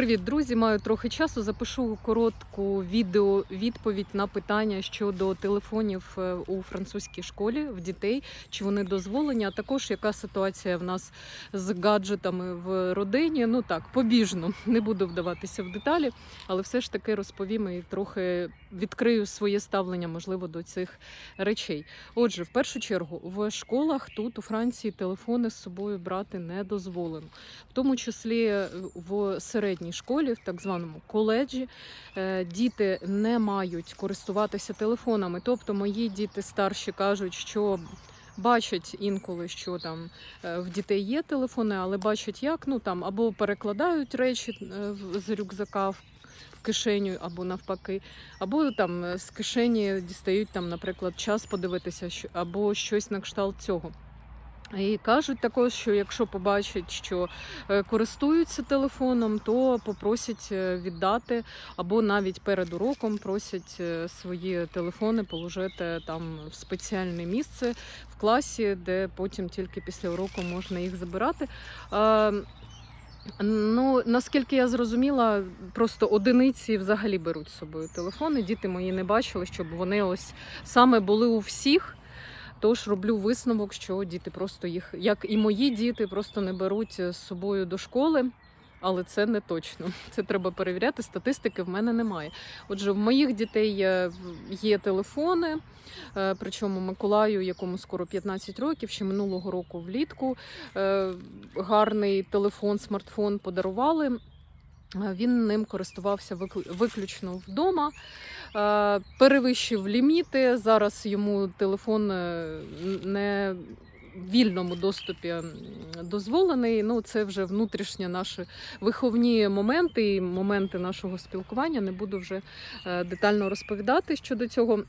Привіт, друзі! Маю трохи часу. Запишу коротку відео відповідь на питання щодо телефонів е, у французькій школі в дітей, чи вони дозволені, а також яка ситуація в нас з гаджетами в родині. Ну так, побіжно не буду вдаватися в деталі, але все ж таки розповім і трохи відкрию своє ставлення, можливо, до цих речей. Отже, в першу чергу, в школах тут у Франції телефони з собою брати не дозволено, в тому числі е, в середній школі, в так званому коледжі, е, діти не мають користуватися телефонами. Тобто, мої діти старші кажуть, що. Бачать інколи, що там е, в дітей є телефони, але бачать як ну там або перекладають речі з рюкзака в кишеню, або навпаки, або там е, з кишені дістають там, наприклад, час подивитися, або щось на кшталт цього. І кажуть також, що якщо побачать, що е, користуються телефоном, то попросять е, віддати, або навіть перед уроком просять свої телефони положити там в спеціальне місце в класі, де потім тільки після уроку можна їх забирати. Ну, наскільки я зрозуміла, просто одиниці взагалі беруть з собою телефони. Діти мої не бачили, щоб вони ось саме були у всіх. Тож роблю висновок, що діти просто їх, як і мої діти, просто не беруть з собою до школи. Але це не точно. Це треба перевіряти. Статистики в мене немає. Отже, в моїх дітей е, є телефони, е, причому Миколаю, якому скоро 15 років, ще минулого року влітку. е, Гарний телефон, смартфон подарували. Він ним користувався викл- виключно вдома, перевищив ліміти. Зараз йому телефон не вільному доступі дозволений. Ну, це вже внутрішні наші виховні моменти і моменти нашого спілкування. Не буду вже е, детально розповідати щодо цього.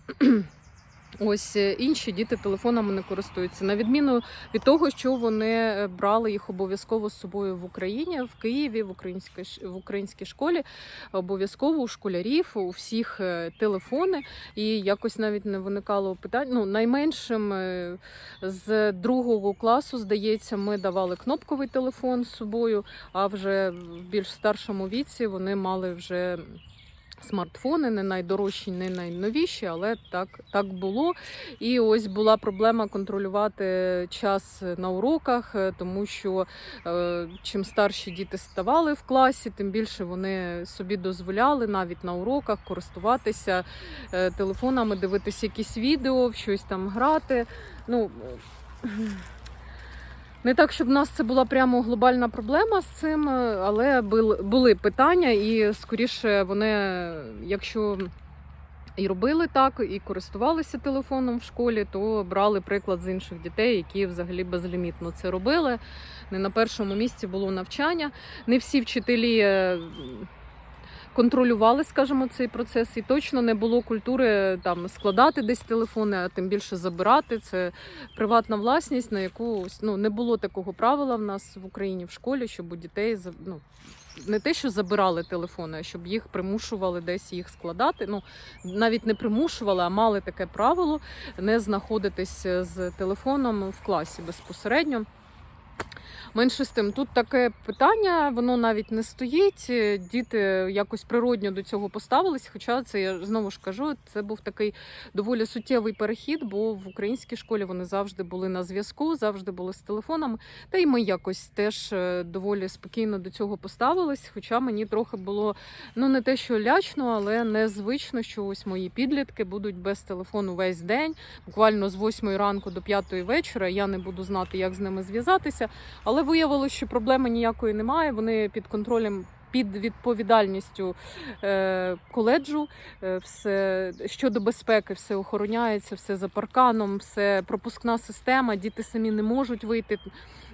Ось е, інші діти телефонами не користуються. На відміну від того, що вони е, брали їх обов'язково з собою в Україні, в Києві, в українській в українській школі, обов'язково у школярів, у всіх е, телефони. І якось навіть не виникало питань. Ну, найменшим з другого класу, здається, ми давали кнопковий телефон з собою, а вже в більш старшому віці вони мали вже. Смартфони не найдорожчі, не найновіші, але так, так було. І ось була проблема контролювати час на уроках, е, тому що е, чим старші діти ставали в класі, тим більше вони собі дозволяли навіть на уроках користуватися е, телефонами, дивитися якісь відео, щось там грати. Ну, не так, щоб в нас це була прямо глобальна проблема з цим, е, але були питання, і скоріше вони, якщо і робили так, і користувалися телефоном в школі, то брали приклад з інших дітей, які взагалі безлімітно це робили. Не на першому місці було навчання. Не всі вчителі. Контролювали, скажімо, цей процес, і точно не було культури там складати десь телефони, а тим більше забирати. Це приватна власність, на яку ну, не було такого правила в нас в Україні в школі, щоб у дітей ну, не те, що забирали телефони, а щоб їх примушували десь їх складати. Ну навіть не примушували, а мали таке правило не знаходитись з телефоном в класі безпосередньо. Менше з тим, тут таке питання, воно навіть не стоїть. Діти якось природньо до цього поставились. Хоча це я знову ж кажу, це був такий доволі суттєвий перехід, бо в українській школі вони завжди були на зв'язку, завжди були з телефонами. Та й ми якось теж е, доволі спокійно до цього поставились. Хоча мені трохи було ну не те, що лячно, але незвично, що ось мої підлітки будуть без телефону весь день, буквально з 8 ранку до 5 вечора. Я не буду знати, як з ними зв'язатися. Але виявилося, що проблеми ніякої немає. Вони під контролем. Під відповідальністю е, коледжу, е, все щодо безпеки, все охороняється, все за парканом, все пропускна система. Діти самі не можуть вийти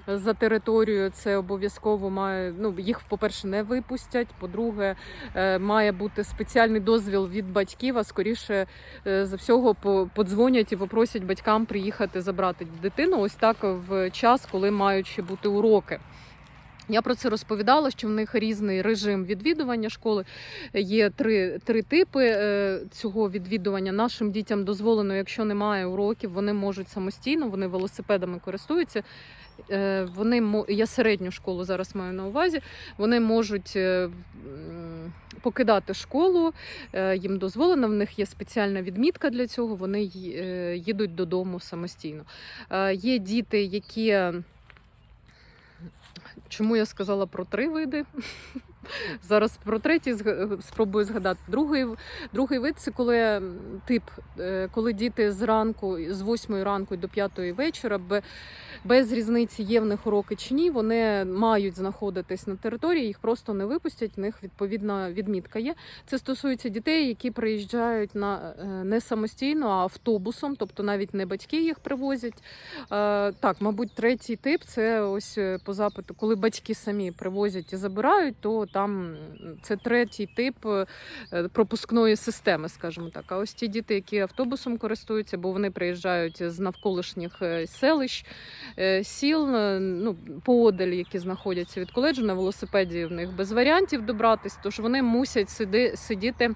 за територію. Це обов'язково має. Ну їх, по-перше, не випустять. По-друге, е, має бути спеціальний дозвіл від батьків. А скоріше е, за всього по- подзвонять і попросять батькам приїхати забрати дитину. Ось так в час, коли мають ще бути уроки. Я про це розповідала, що в них різний режим відвідування школи. Є три, три типи е, цього відвідування. Нашим дітям дозволено, якщо немає уроків, вони можуть самостійно, вони велосипедами користуються. Е, Вони я середню школу зараз маю на увазі. Вони можуть е, покидати школу. Е, Їм дозволено, в них є спеціальна відмітка для цього. Вони їдуть додому самостійно. Є діти, які. Чому я сказала про три види? Зараз про третій спробую згадати. Другий, другий вид це коли тип, коли діти зранку, з 8 ранку до 5 вечора, без різниці є в них уроки чи ні, вони мають знаходитись на території, їх просто не випустять. В них відповідна відмітка є. Це стосується дітей, які приїжджають на е, не самостійно, а автобусом, тобто навіть не батьки їх привозять. Е, Так, мабуть, третій тип це ось е, по запиту, коли батьки самі привозять і забирають, то там це третій тип пропускної системи, скажімо так. А ось ті діти, які автобусом користуються, бо вони приїжджають з навколишніх селищ, сіл, е, ну, поодаль, які знаходяться від коледжу на велосипеді, в них без варіантів добратись, тож вони мусять сиди, сидіти.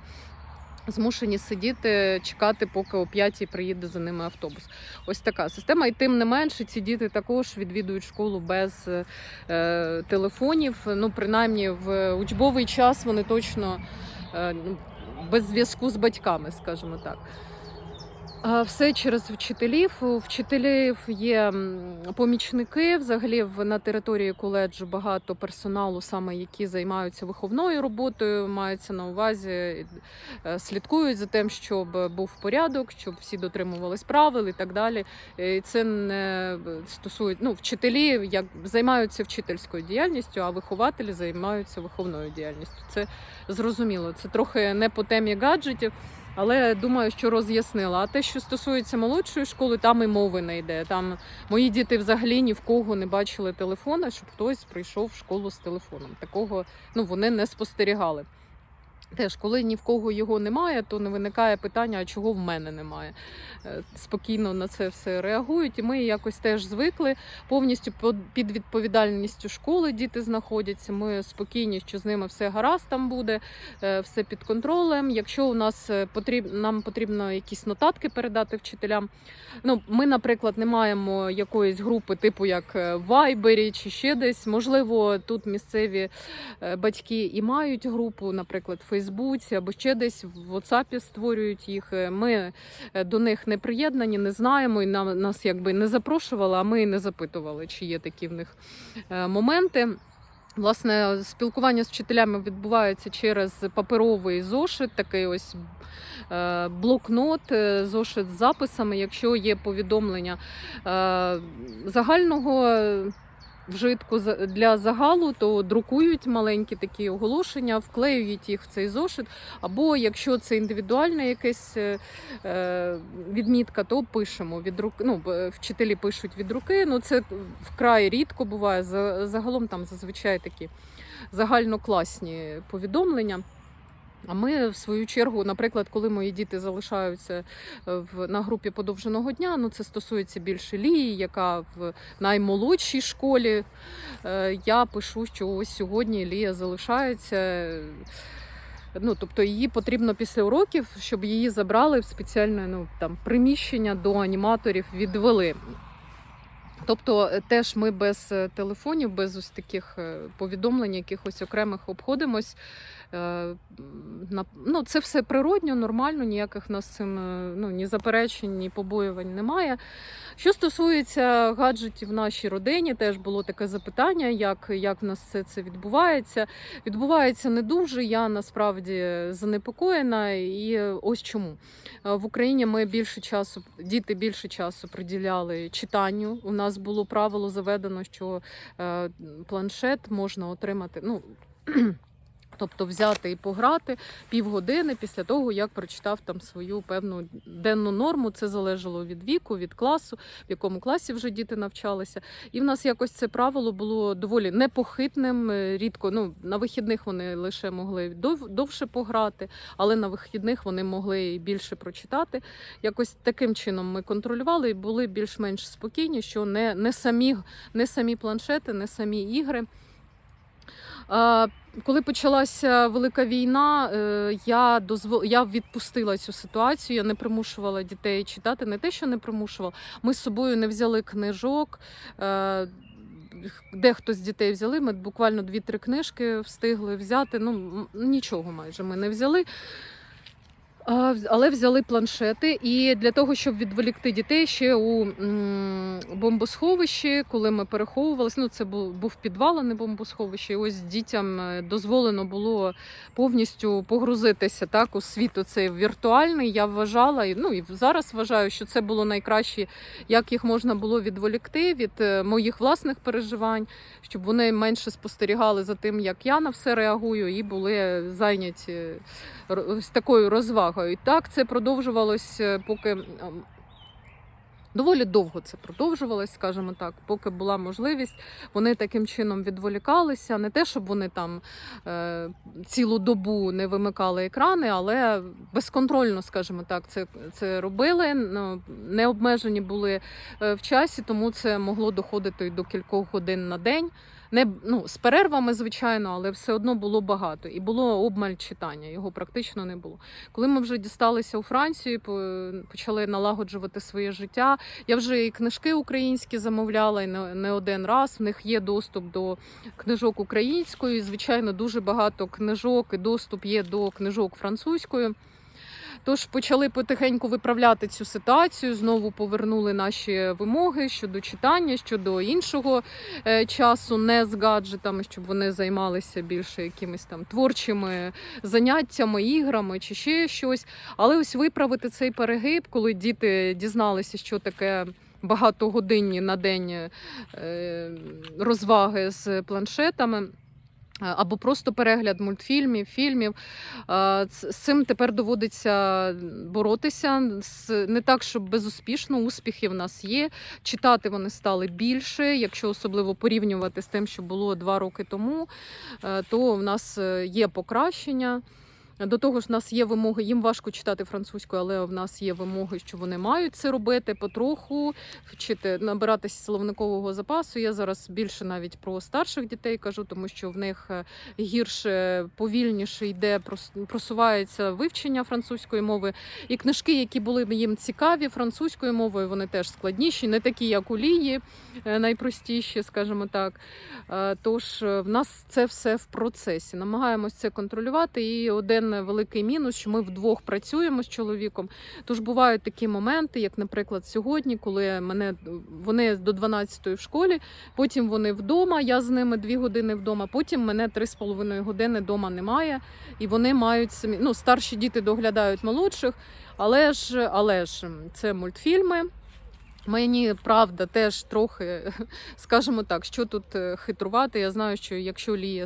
Змушені сидіти, чекати, поки о п'ятій приїде за ними автобус. Ось така система. І тим не менше, ці діти також відвідують школу без е, телефонів. Ну, принаймні, в учбовий час вони точно е, ну, без зв'язку з батьками, скажімо так. Все через вчителів. У вчителів є помічники. Взагалі на території коледжу багато персоналу, саме які займаються виховною роботою, маються на увазі, е, слідкують за тим, щоб був порядок, щоб всі дотримувались правил і так далі. Е, І це не стосує ну, вчителі, як займаються вчительською діяльністю, а вихователі займаються виховною діяльністю. Це зрозуміло. Це трохи не по темі гаджетів. Але думаю, що роз'яснила. А те, що стосується молодшої школи, там і мови не йде. Там мої діти взагалі ні в кого не бачили телефона, щоб хтось прийшов в школу з телефоном. Такого ну вони не спостерігали. Теж, коли ні в кого його немає, то не виникає питання, а чого в мене немає. Е, Спокійно на це все реагують, і ми якось теж звикли повністю під відповідальністю школи діти знаходяться. Ми спокійні, що з ними все гаразд там буде, е, все під контролем. Якщо у нас е, потріб, нам потрібно якісь нотатки передати вчителям. Ну, ми, наприклад, не маємо якоїсь групи, типу як Вайбері чи ще десь. Можливо, тут місцеві батьки і мають групу, наприклад, в Фейсбуці або ще десь в WhatsApp створюють їх. Е, Ми е, до них не приєднані, не знаємо, і нам нас якби не запрошували, а ми і не запитували, чи є такі в них е, моменти. Власне, спілкування з вчителями відбувається через паперовий зошит, такий ось блокнот, зошит з записами. Якщо є повідомлення загального вжитку для загалу, то друкують маленькі такі оголошення, вклеюють їх в цей зошит. Або якщо це індивідуальна якась е, е, відмітка, то пишемо від рук. Ну, вчителі пишуть від руки. Ну це вкрай рідко буває. За- Загалом там зазвичай такі загальнокласні повідомлення. А ми, в свою чергу, наприклад, коли мої діти залишаються е, в на групі подовженого дня, ну це стосується більше Лії, яка в наймолодшій школі. е, Я пишу, що ось сьогодні Лія залишається. Ну, тобто її потрібно після уроків, щоб її забрали в спеціальне ну, там, приміщення до аніматорів, відвели. Тобто е, теж ми без телефонів, без ось таких повідомлень, якихось окремих обходимось. Е, Ну, це все природньо, нормально, ніяких нас цим е, ну, ні заперечень, ні побоювань немає. Що стосується гаджетів в нашій родині, теж було таке запитання, як, як в нас все це відбувається. Відбувається не дуже. Я насправді занепокоєна, і ось чому. Е, В Україні ми більше часу, діти більше часу приділяли читанню. У нас було правило заведено, що планшет можна отримати. Ну, Тобто взяти і пограти півгодини після того, як прочитав там свою певну денну норму. Це залежало від віку, від класу, в якому класі вже діти навчалися. І в нас якось це правило було доволі непохитним. Е, Рідко ну на вихідних вони лише могли дов- довше пограти, але на вихідних вони могли і більше прочитати. Якось таким чином ми контролювали і були більш-менш спокійні, що не, не, самі, не самі планшети, не самі ігри. Коли почалася велика війна, е, я дозвол... я відпустила цю ситуацію. Я не примушувала дітей читати. Не те, що не примушувала. Ми з собою не взяли книжок. е, дехто з дітей взяли. Ми буквально дві-три книжки встигли взяти. Ну нічого майже ми не взяли. Але взяли планшети, і для того, щоб відволікти дітей ще у бомбосховищі, коли ми переховувалися, ну це був, був підвал, а не бомбосховище. І ось дітям е, дозволено було повністю погрузитися так у світ цей віртуальний. Я вважала, ну і зараз вважаю, що це було найкраще, як їх можна було відволікти від е, моїх власних переживань, щоб вони менше спостерігали за тим, як я на все реагую, і були зайняті з такою розвагою. І так це продовжувалось, е, поки доволі довго це продовжувалось, скажімо так, поки була можливість. Вони таким чином відволікалися. Не те, щоб вони там е, цілу добу не вимикали екрани, але безконтрольно, скажімо так, це, це робили. Ну, Не обмежені були е, в часі, тому це могло доходити до кількох годин на день. Не ну з перервами, звичайно, але все одно було багато і було обмаль читання. Його практично не було. Коли ми вже дісталися у Францію, почали налагоджувати своє життя. Я вже і книжки українські замовляла і не, один раз. В них є доступ до книжок української. Звичайно, дуже багато книжок і доступ є до книжок французькою. Тож почали потихеньку виправляти цю ситуацію. Знову повернули наші вимоги щодо читання, щодо іншого е, часу, не з гаджетами, щоб вони займалися більше якимись там творчими заняттями, іграми чи ще щось. Але ось виправити цей перегиб, коли діти дізналися, що таке. Багатогодинні на день е, розваги з планшетами. Е, Або просто перегляд мультфільмів, фільмів. Е, З цим тепер доводиться боротися. Не так, щоб безуспішно, успіхи в нас є. Читати вони стали більше. Якщо особливо порівнювати з тим, що було два роки тому, е, то в нас є покращення. До того ж, в нас є вимоги, їм важко читати французькою, але в нас є вимоги, що вони мають це робити потроху, вчити набиратися словникового запасу. Я зараз більше навіть про старших дітей кажу, тому що в них е, гірше, повільніше йде, просувається вивчення французької мови. І книжки, які були їм цікаві французькою мовою, вони теж складніші, не такі, як у Лії, е, найпростіші, скажімо так. Е, Тож в нас це все в процесі. Намагаємось це контролювати. І один великий мінус, що ми вдвох працюємо з чоловіком. Тож бувають такі моменти, як, наприклад, сьогодні, коли мене вони до 12 в школі, потім вони вдома. Я з ними дві години вдома. Потім мене три з половиною години вдома немає, і вони мають самі. Ну, старші діти доглядають молодших, але ж, але ж це мультфільми. Мені правда теж трохи, скажімо так, що тут е, хитрувати. Я знаю, що якщо Лія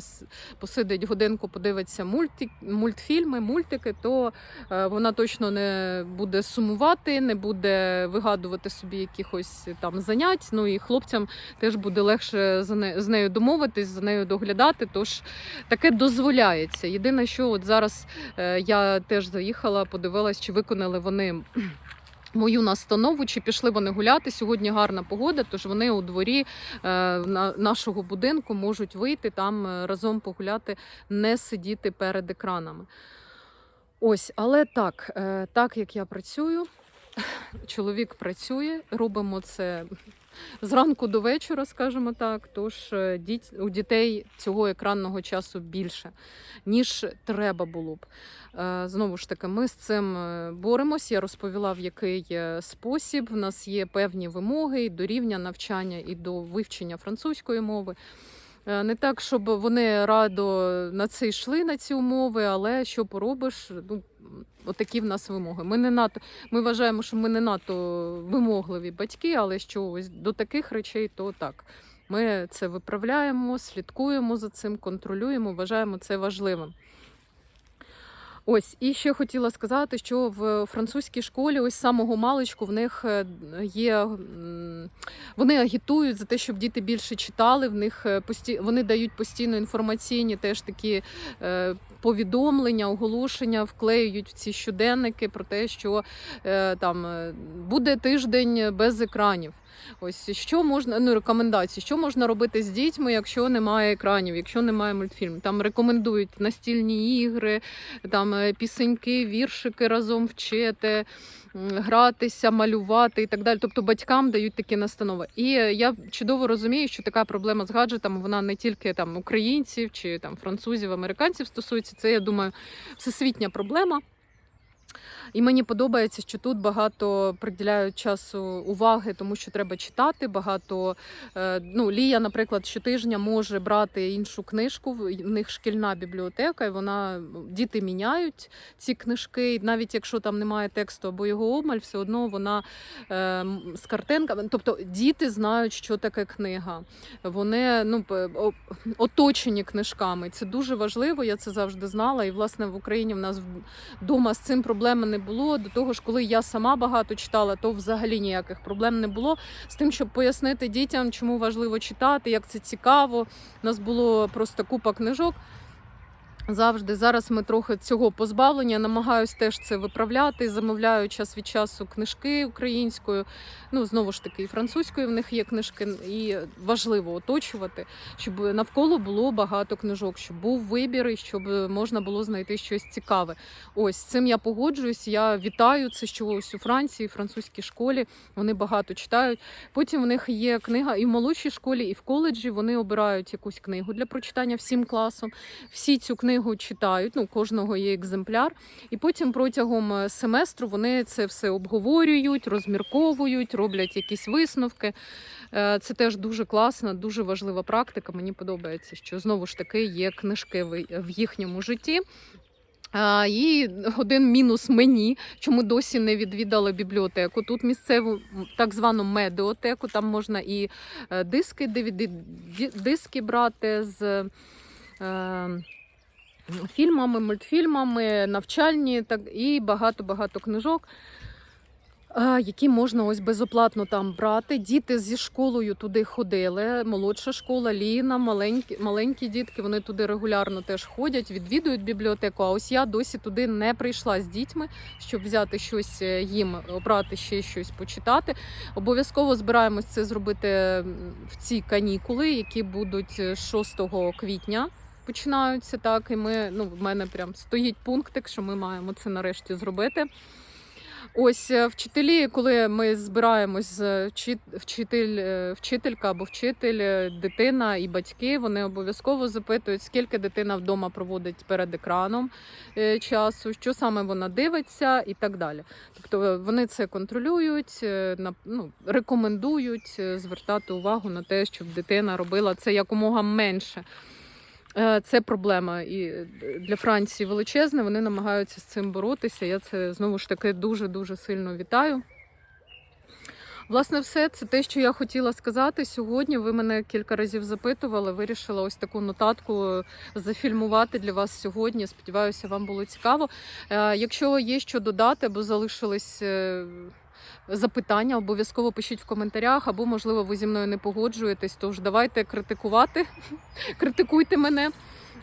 посидить годинку, подивиться мульти, мультфільми, мультики, то е, вона точно не буде сумувати, не буде вигадувати собі якихось там занять. Ну і хлопцям теж буде легше з нею домовитись, за нею доглядати. Тож таке дозволяється. Єдине, що от зараз е, я теж заїхала, подивилась, чи виконали вони мою настанову, чи пішли вони гуляти. Сьогодні гарна погода, тож вони у дворі е, на- нашого будинку можуть вийти там е, разом погуляти, не сидіти перед екранами. Ось, але так, е, так як я працюю, чоловік працює, робимо це зранку до вечора, скажімо так. Тож е, у дітей цього екранного часу більше, ніж треба було б. Е, Знову ж таки, ми з цим е, боремось. Я розповіла, в який спосіб. В нас є певні вимоги і до рівня навчання і до вивчення французької мови. Е, Не так, щоб вони радо на це йшли на ці умови, але що поробиш? Ну, отакі в нас вимоги. Ми не надто, ми вважаємо, що ми не надто вимогливі батьки, але що ось до таких речей, то так. Ми це виправляємо, слідкуємо за цим, контролюємо, вважаємо це важливим. Ось і ще хотіла сказати, що в французькій школі ось самого маличку в них е, є вони агітують за те, щоб діти більше читали. В них е, пості... вони дають постійно інформаційні теж такі е, повідомлення, оголошення, вклеюють в ці щоденники про те, що там буде тиждень без екранів. Ось що можна ну рекомендації, що можна робити з дітьми, якщо немає екранів, якщо немає мультфільмів. Там рекомендують настільні ігри, там е, пісеньки, віршики разом вчити, гратися, малювати і так далі. Тобто батькам дають такі настанови. І е, я чудово розумію, що така проблема з гаджетами вона не тільки там українців чи там французів, американців стосується. Це я думаю, всесвітня проблема. І мені подобається, що тут багато приділяють часу уваги, тому що треба читати. Багато е, ну Лія, наприклад, щотижня може брати іншу книжку. В них шкільна бібліотека, і вона діти міняють ці книжки. І навіть якщо там немає тексту або його обмаль, все одно вона е, з картинками. Тобто діти знають, що таке книга. Вони ну оточені книжками. Це дуже важливо. Я це завжди знала. І власне в Україні в нас вдома з цим проблеми не було. До того ж, коли я сама багато читала, то взагалі ніяких проблем не було з тим, щоб пояснити дітям, чому важливо читати, як це цікаво. У нас було просто купа книжок. Завжди зараз ми трохи цього позбавлення. Намагаюсь теж це виправляти. Замовляю час від часу книжки українською. Ну знову ж таки, і французькою в них є книжки, і важливо оточувати, щоб навколо було багато книжок, щоб був вибір і щоб можна було знайти щось цікаве. Ось цим я погоджуюсь. Я вітаю це, що ось у Франції, французькій школі вони багато читають. Потім в них є книга і в молодшій школі, і в коледжі. Вони обирають якусь книгу для прочитання всім класом. Всі цю книгу читають. Ну, кожного є екземпляр. І потім протягом е, семестру вони це все обговорюють, розмірковують, роблять якісь висновки. Е, Це теж дуже класна, дуже важлива практика. Мені подобається, що знову ж таки є книжки в їхньому житті. І один мінус мені, чому досі не відвідала бібліотеку. Тут місцеву так звану медіотеку, там можна і е, диски, диски брати з фільмами, мультфільмами, навчальні так, і багато-багато книжок. е, Які можна ось безоплатно там брати. Діти зі школою туди ходили. Молодша школа, Ліна, маленькі, маленькі дітки, вони туди регулярно теж ходять, відвідують бібліотеку. А ось я досі туди не прийшла з дітьми, щоб взяти щось е, їм, обрати ще щось почитати. Обов'язково збираємось це зробити в ці канікули, які будуть е, 6 квітня. Починаються так, і ми ну в мене прям стоїть пунктик, що ми маємо це нарешті зробити. Ось е, вчителі, коли ми збираємось з вчитель, е, вчителька або вчитель, е, дитина і батьки, вони обов'язково запитують, скільки дитина вдома проводить перед екраном е, часу, що саме вона дивиться і так далі. Тобто е, вони це контролюють, е, ну, рекомендують е, звертати увагу на те, щоб дитина робила це якомога менше. Е, Це проблема і е, для Франції величезна. Вони намагаються з цим боротися. Я це знову ж таки дуже дуже сильно вітаю. Власне, все це те, що я хотіла сказати сьогодні. Ви мене кілька разів запитували. Вирішила ось таку нотатку е, зафільмувати для вас сьогодні. Сподіваюся, вам було цікаво. Якщо є що додати, або залишились запитання, обов'язково пишіть в коментарях, або, можливо, ви зі мною не погоджуєтесь. Тож давайте критикувати, критикуйте мене.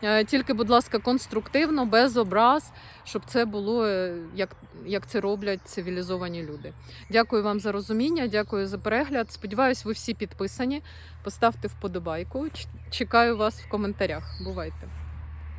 Е, Тільки, будь ласка, конструктивно, без образ, щоб це було е, як, як це роблять цивілізовані люди. Дякую вам за розуміння, дякую за перегляд. Сподіваюсь, ви всі підписані. Поставте вподобайку. Чекаю вас в коментарях. Бувайте!